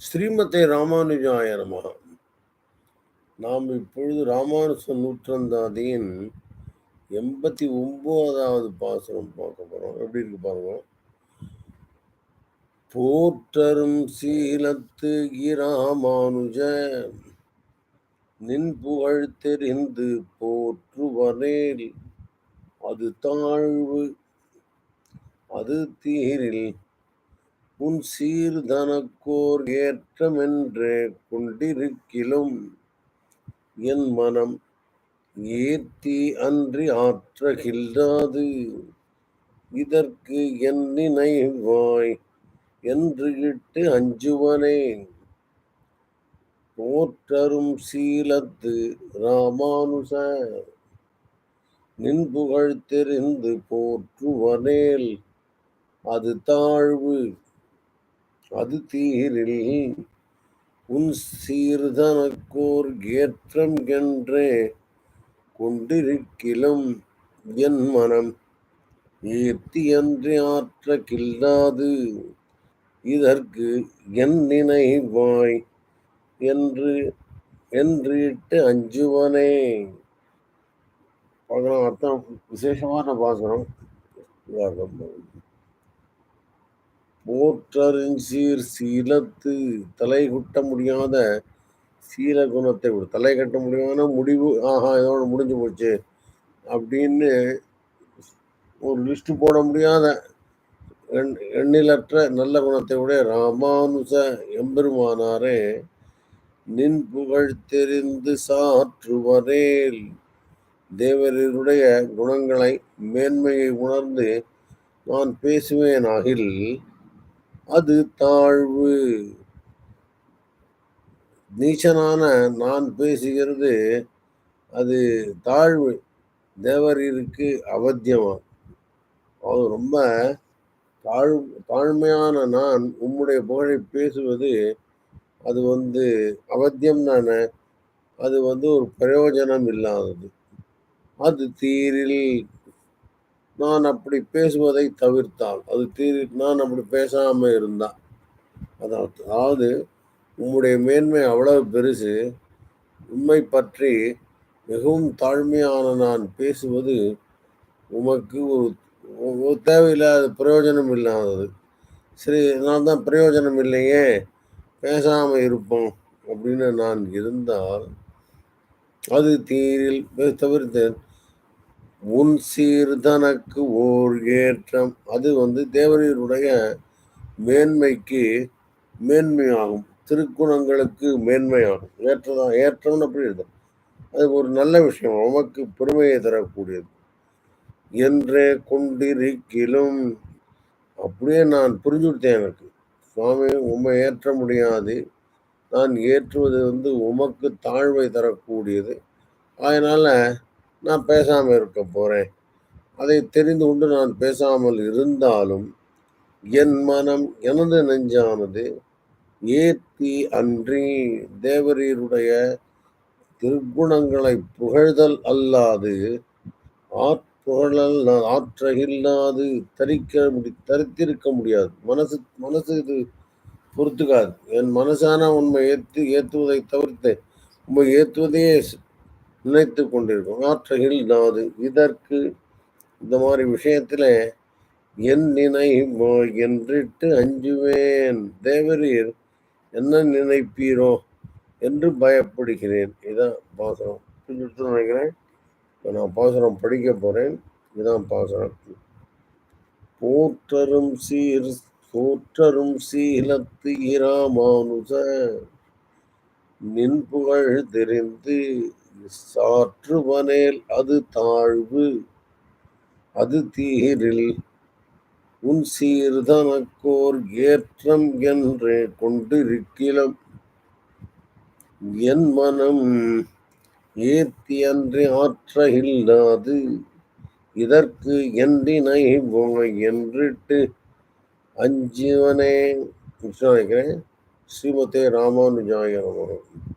ஸ்ரீமதே ராமானுஜாய நமः. நாம் இப்பொழுது ராமானுஜ நூற்றந்தாதியின் எண்பத்தி ஒன்பதாவது பாசனம் பார்க்க போகிறோம் எப்படி இருக்கு பாருங்க. போற்றரும் சீலத்து இராமானுஜ நின் புகழ் தெரிந்து போற்றுவரேல் அது தாழ்வு அது தீரில் உன் சீர்தனக்கோர் ஏற்றமென்றே கொண்டிருக்கிலும். என் மனம் ஏத்தி அன்றி ஆற்றகில்லாது. இதற்கு என் நினைவாய் என்று இட்டு அஞ்சுவனே. போற்றரும் சீலத்து ராமானுச நின் புகழ் தெரிந்து போற்றுவனேல். அது தாழ்வு அது தீரில் உன் சீர்தனக்கோர் ஏற்றம் என்றே கொண்டிருக்கிலும் என் மனம். ஏத்தி அன்றி ஆற்ற கில்லாது இதற்கு என் நினைவாய் என்று என்று இட்டு அஞ்சுவனே. பார்க்கலாம் அர்த்தம். விசேஷமான பாசனம் போற்றறிஞ்சீர் சீலத்து தலை குட்ட முடியாத சீல குணத்தை விட தலை கட்ட முடியாத முடிவு ஆஹா இதோட முடிஞ்சு போச்சு அப்படின்னு ஒரு லிஸ்ட் போட முடியாத எண்ணிலற்ற நல்ல குணத்தை உடைய ராமானுச எம்பெருமானாரே நின் புகழ் தெரிந்து சாற்றுவரேல் தேவரருடைய குணங்களை மேன்மையை உணர்ந்து நான் பேசுவேனாகில் அது தாழ்வு. நீச்சனான நான் பேசுகிறது அது தாழ்வு. தேவரீருக்கு அவத்தியமா அது ரொம்ப தாழ் தாழ்மையான நான் உம்முடைய புகழை பேசுவது அது வந்து அவத்தியம் தானே. அது வந்து ஒரு பிரயோஜனம் இல்லாதது. அது தீரில் நான் அப்படி பேசுவதை தவிர்த்தால். அது தீரி நான் அப்படி பேசாமல் இருந்தால் அதாவது அதாவது உம்முடைய மேன்மை அவ்வளவு பெருசு உண்மை பற்றி மிகவும் தாழ்மையான நான் பேசுவது உமக்கு ஒரு தேவையில்லாத பிரயோஜனம் இல்லாதது. சரி நான் தான் பிரயோஜனம் இல்லையே பேசாமல் இருப்போம் அப்படின்னு நான் இருந்தால் அது தீரில் தவிர்த்தேன். உன் சீர்தனக்கு ஓர் ஏற்றம். அது வந்து தேவரீருடைய மேன்மைக்கு மேன்மையாகும். திருக்குணங்களுக்கு மேன்மையாகும். ஏற்றதான் ஏற்றம்னு அப்படி இருக்கும் அது ஒரு நல்ல விஷயம். உமக்கு பெருமையை தரக்கூடியது. என்றே கொண்டிருக்கிலும். அப்படியே நான் புரிஞ்சு கொடுத்தேன் எனக்கு. சுவாமி உண்மை ஏற்ற முடியாது. நான் ஏற்றுவது வந்து உமக்கு தாழ்வை தரக்கூடியது. அதனால் நான் பேசாமல் இருக்க போகிறேன் அதை தெரிந்து கொண்டு நான் பேசாமல் இருந்தாலும் என் மனம் எனது நெஞ்சானது ஏத்தி அன்றி தேவரீருடைய திருக்குணங்களை புகழ்தல் அல்லாது ஆட்புகழல் ஆற்றகில்லாது தரிக்க முடி தரித்திருக்க முடியாது. மனசு மனசு இது பொறுத்துக்காது. என் மனசான உண்மை ஏற்று ஏற்றுவதை தவிர்த்து உண்மை ஏற்றுவதையே நினைத்து கொண்டிருக்கும். ஆற்றகில் நாது இதற்கு இந்த மாதிரி விஷயத்தில் என் நினைவோ என்றிட்டு அஞ்சுவேன். தேவரீர் என்ன நினைப்பீரோ? என்று பயப்படுகிறேன். இதான் பாசனம் நினைக்கிறேன். இப்போ நான் பாசனம் படிக்க போகிறேன் இதுதான் பாசுரம். போற்றரும் சீர் போற்றரும் சீலத்து இராமானுச நின் புகழ் தெரிந்து சாற்றுவனேல் அது தாழ்வு அது தீரில். உன் சீர்தனக்கோர் ஏற்றம் என்று கொண்டிருக்கிலம் என் மனம் ஏத்தி அன்றி ஆற்றகில்லாது இதற்கு என்றினை என்றிட்டு அஞ்சுவனே. நினைக்கிறேன் ஸ்ரீமதே ராமானுஜாய அவர்கள்